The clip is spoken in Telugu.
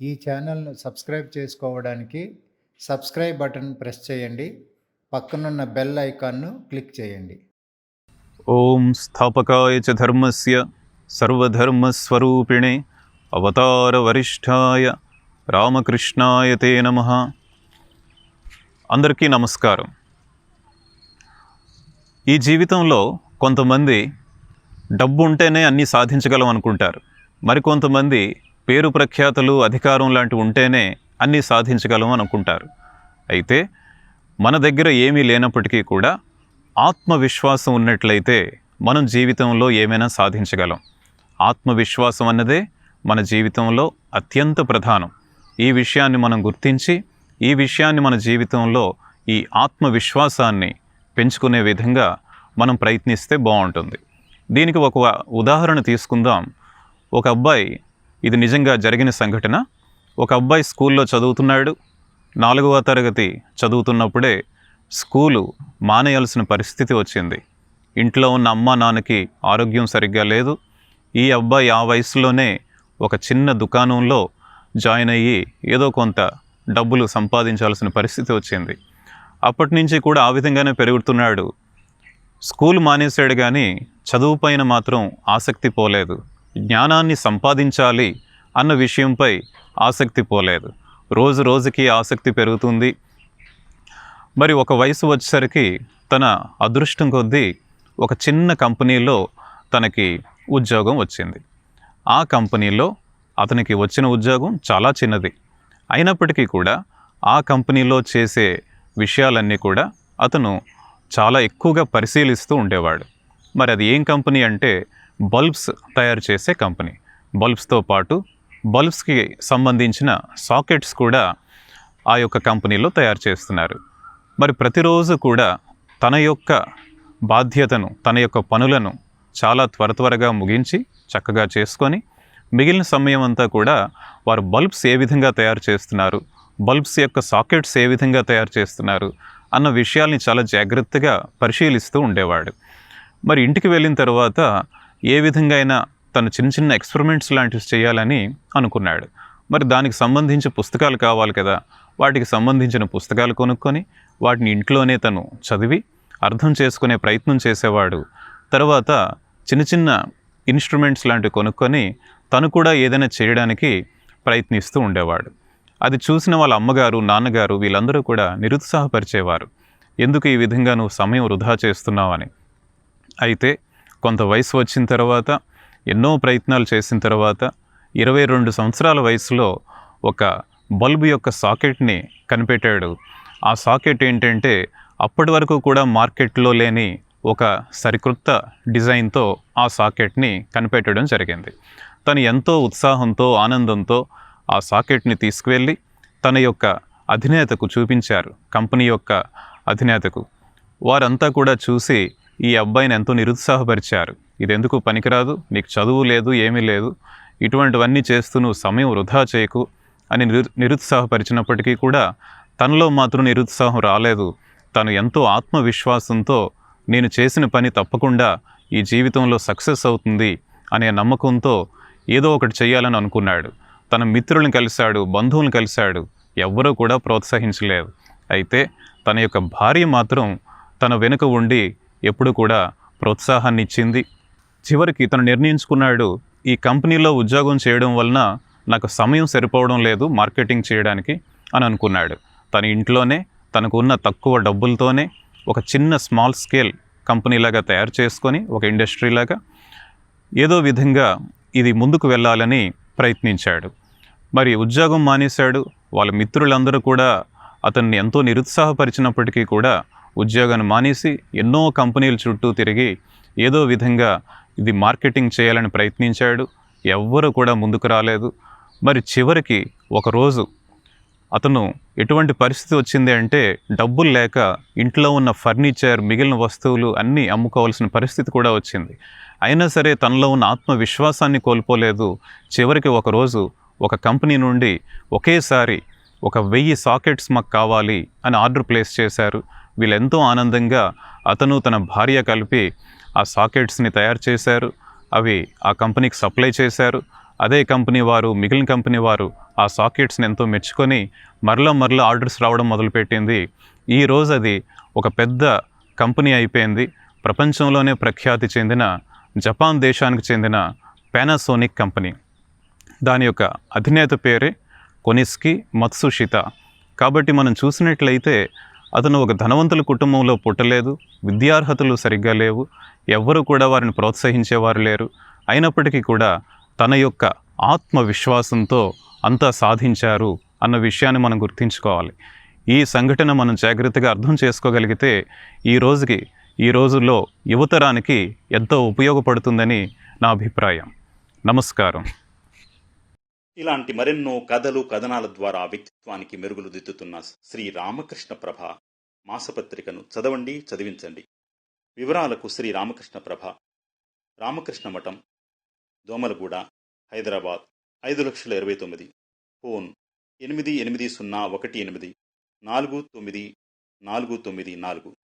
ఈ ఛానల్ను సబ్స్క్రైబ్ చేసుకోవడానికి సబ్స్క్రైబ్ బటన్ ప్రెస్ చేయండి. పక్కనున్న బెల్ ఐకాన్ను క్లిక్ చేయండి. ఓం స్థాపకాయ చ ధర్మస్య సర్వధర్మస్వరూపిణే అవతారవరిష్ఠాయ రామకృష్ణాయ తే నమ. అందరికీ నమస్కారం. ఈ జీవితంలో కొంతమంది డబ్బు ఉంటేనే అన్నీ సాధించగలం అనుకుంటారు. మరికొంతమంది పేరు ప్రఖ్యాతలు అధికారం లాంటివి ఉంటేనే అన్నీ సాధించగలం అనుకుంటారు. అయితే మన దగ్గర ఏమీ లేనప్పటికీ కూడా ఆత్మవిశ్వాసం ఉన్నట్లయితే మనం జీవితంలో ఏమైనా సాధించగలం. ఆత్మవిశ్వాసం అన్నదే మన జీవితంలో అత్యంత ప్రధానం. ఈ విషయాన్ని మనం గుర్తించి ఈ విషయాన్ని మన జీవితంలో ఈ ఆత్మవిశ్వాసాన్ని పెంచుకునే విధంగా మనం ప్రయత్నిస్తే బాగుంటుంది. దీనికి ఒక ఉదాహరణ తీసుకుందాం. ఒక అబ్బాయి ఇది నిజంగా జరిగిన సంఘటన. ఒక అబ్బాయి స్కూల్లో చదువుతున్నాడు. నాలుగవ తరగతి చదువుతున్నప్పుడే స్కూలు మానేయాల్సిన పరిస్థితి వచ్చింది. ఇంట్లో ఉన్న అమ్మ నాన్నకి ఆరోగ్యం సరిగ్గా లేదు. ఈ అబ్బాయి ఆ వయసులోనే ఒక చిన్న దుకాణంలో జాయిన్ అయ్యి ఏదో కొంత డబ్బులు సంపాదించాల్సిన పరిస్థితి వచ్చింది. అప్పటి నుంచి కూడా ఆ విధంగానే పెరుగుతున్నాడు. స్కూల్ మానేశాడు కానీ చదువు పైన మాత్రం ఆసక్తి పోలేదు. జ్ఞానాన్ని సంపాదించాలి అన్న విషయంపై ఆసక్తి పోలేదు. రోజు రోజుకి ఆసక్తి పెరుగుతుంది. మరి ఒక వయసు వచ్చేసరికి తన అదృష్టం కొద్దీ ఒక చిన్న కంపెనీలో తనకి ఉద్యోగం వచ్చింది. ఆ కంపెనీలో అతనికి వచ్చిన ఉద్యోగం చాలా చిన్నది. అయినప్పటికీ కూడా ఆ కంపెనీలో చేసే విషయాలన్నీ కూడా అతను చాలా ఎక్కువగా పరిశీలిస్తూ ఉండేవాడు. మరి అది ఏం కంపెనీ అంటే బల్బ్స్ తయారు చేసే కంపెనీ. బల్బ్స్తో పాటు బల్బ్స్కి సంబంధించిన సాకెట్స్ కూడా ఆ యొక్క కంపెనీలో తయారు చేస్తున్నారు. మరి ప్రతిరోజు కూడా తన యొక్క బాధ్యతను తన యొక్క పనులను చాలా త్వర త్వరగా ముగించి చక్కగా చేసుకొని మిగిలిన సమయం అంతా కూడా వారు బల్బ్స్ ఏ విధంగా తయారు చేస్తున్నారు బల్బ్స్ యొక్క సాకెట్స్ ఏ విధంగా తయారు చేస్తున్నారు అన్న విషయాల్ని చాలా జాగ్రత్తగా పరిశీలిస్తూ ఉండేవాడు. మరి ఇంటికి వెళ్ళిన తర్వాత ఏ విధంగా అయినా తను చిన్న చిన్న ఎక్స్పెరిమెంట్స్ లాంటివి చేయాలని అనుకున్నాడు. మరి దానికి సంబంధించి పుస్తకాలు కావాలి కదా. వాటికి సంబంధించిన పుస్తకాలు కొనుక్కొని వాటిని ఇంట్లోనే తను చదివి అర్థం చేసుకునే ప్రయత్నం చేసేవాడు. తర్వాత చిన్న చిన్న ఇన్స్ట్రుమెంట్స్ లాంటివి కొనుక్కొని తను కూడా ఏదైనా చేయడానికి ప్రయత్నిస్తూ ఉండేవాడు. అది చూసిన వాళ్ళ అమ్మగారు నాన్నగారు వీళ్ళందరూ కూడా నిరుత్సాహపరిచేవారు. ఎందుకు ఈ విధంగా నువ్వు సమయం వృధా చేస్తున్నావని అయితే కొంత వయసు వచ్చిన తర్వాత ఎన్నో ప్రయత్నాలు చేసిన తర్వాత ఇరవై రెండు సంవత్సరాల వయసులో ఒక బల్బు యొక్క సాకెట్ని కనిపెట్టాడు. ఆ సాకెట్ ఏంటంటే అప్పటి వరకు కూడా మార్కెట్లో లేని ఒక సరికొత్త డిజైన్తో ఆ సాకెట్ని కనిపెట్టడం జరిగింది. తను ఎంతో ఉత్సాహంతో ఆనందంతో ఆ సాకెట్ని తీసుకువెళ్ళి తన యొక్క అధినేతకు చూపించారు. కంపెనీ యొక్క అధినేతకు. వారంతా కూడా చూసి ఈ అబ్బాయిని ఎంతో నిరుత్సాహపరిచారు. ఇది ఎందుకు పనికిరాదు? నీకు చదువు లేదు ఏమీ లేదు. ఇటువంటివన్నీ చేస్తూ నువ్వు సమయం వృధా చేయకు అని నిరు నిరుత్సాహపరిచినప్పటికీ కూడా తనలో మాత్రం నిరుత్సాహం రాలేదు. తను ఎంతో ఆత్మవిశ్వాసంతో నేను చేసిన పని తప్పకుండా ఈ జీవితంలో సక్సెస్ అవుతుంది అనే నమ్మకంతో ఏదో ఒకటి చేయాలని అనుకున్నాడు. తన మిత్రులను కలిశాడు బంధువులను కలిశాడు ఎవ్వరూ కూడా ప్రోత్సహించలేదు. అయితే తన యొక్క భార్య మాత్రం తన వెనుక ఉండి ఎప్పుడు కూడా ప్రోత్సాహాన్ని ఇచ్చింది చివరికి తను నిర్ణయించుకున్నాడు ఈ కంపెనీలో ఉద్యోగం చేయడం వలన నాకు సమయం సరిపోవడం లేదు మార్కెటింగ్ చేయడానికి అని అనుకున్నాడు. తన ఇంట్లోనే తనకు ఉన్న తక్కువ డబ్బులతోనే ఒక చిన్న స్మాల్ స్కేల్ కంపెనీలాగా తయారు చేసుకొని ఒక ఇండస్ట్రీలాగా ఏదో విధంగా ఇది ముందుకు వెళ్ళాలని ప్రయత్నించాడు. మరి ఉద్యోగం మానేశాడు. వాళ్ళ మిత్రులందరూ కూడా అతన్ని ఎంతో నిరుత్సాహపరిచినప్పటికీ కూడా ఉద్యోగాన్ని మానేసి ఎన్నో కంపెనీల చుట్టూ తిరిగి ఏదో విధంగా ఇది మార్కెటింగ్ చేయాలని ప్రయత్నించాడు. ఎవ్వరూ కూడా ముందుకు రాలేదు. మరి చివరికి ఒకరోజు అతను ఎటువంటి పరిస్థితి వచ్చింది అంటే డబ్బులు లేక ఇంట్లో ఉన్న ఫర్నిచర్ మిగిలిన వస్తువులు అన్నీ అమ్ముకోవాల్సిన పరిస్థితి కూడా వచ్చింది. అయినా సరే తనలో ఉన్న ఆత్మవిశ్వాసాన్ని కోల్పోలేదు. చివరికి ఒకరోజు ఒక కంపెనీ నుండి ఒకేసారి ఒక వెయ్యి సాకెట్స్ మాకు కావాలి అని ఆర్డర్ ప్లేస్ చేశారు. వీళ్ళెంతో ఆనందంగా అతను తన భార్య కలిపి ఆ సాకెట్స్ని తయారు చేశారు. అవి ఆ కంపెనీకి సప్లై చేశారు. అదే కంపెనీ వారు మిగిలిన కంపెనీ వారు ఆ సాకెట్స్ని ఎంతో మెచ్చుకొని మరలా మరలా ఆర్డర్స్ రావడం మొదలుపెట్టింది. ఈ అది ఒక పెద్ద కంపెనీ అయిపోయింది. ప్రపంచంలోనే ప్రఖ్యాతి చెందిన జపాన్ దేశానికి చెందిన పానాసోనిక్ కంపెనీ. దాని యొక్క అధినేత పేరే కొనిస్కి మత్సుషిత. కాబట్టి మనం చూసినట్లయితే అతను ఒక ధనవంతుల కుటుంబంలో పుట్టలేదు విద్యార్హతలు సరిగ్గా లేవు ఎవ్వరూ కూడా వారిని ప్రోత్సహించేవారు లేరు. అయినప్పటికీ కూడా తన యొక్క ఆత్మవిశ్వాసంతో అంతా సాధించారు అన్న విషయాన్ని మనం గుర్తుంచుకోవాలి. ఈ సంఘటన మనం జాగ్రత్తగా అర్థం చేసుకోగలిగితే ఈ రోజుకి ఈ రోజుల్లో యువతరానికి ఎంతో ఉపయోగపడుతుందని నా అభిప్రాయం. నమస్కారం. ఇలాంటి మరెన్నో కథలు కథనాల ద్వారా వ్యక్తిత్వానికి మెరుగులు దిద్దుతున్న శ్రీ రామకృష్ణ ప్రభ మాసపత్రికను చదవండి చదివించండి. వివరాలకు శ్రీ రామకృష్ణ ప్రభ రామకృష్ణ మఠం దోమలగూడ హైదరాబాద్ ఐదు లక్షల ఇరవై తొమ్మిది. ఫోన్ ఎనిమిది ఎనిమిది సున్నా ఒకటి ఎనిమిది నాలుగు తొమ్మిది నాలుగు తొమ్మిది నాలుగు.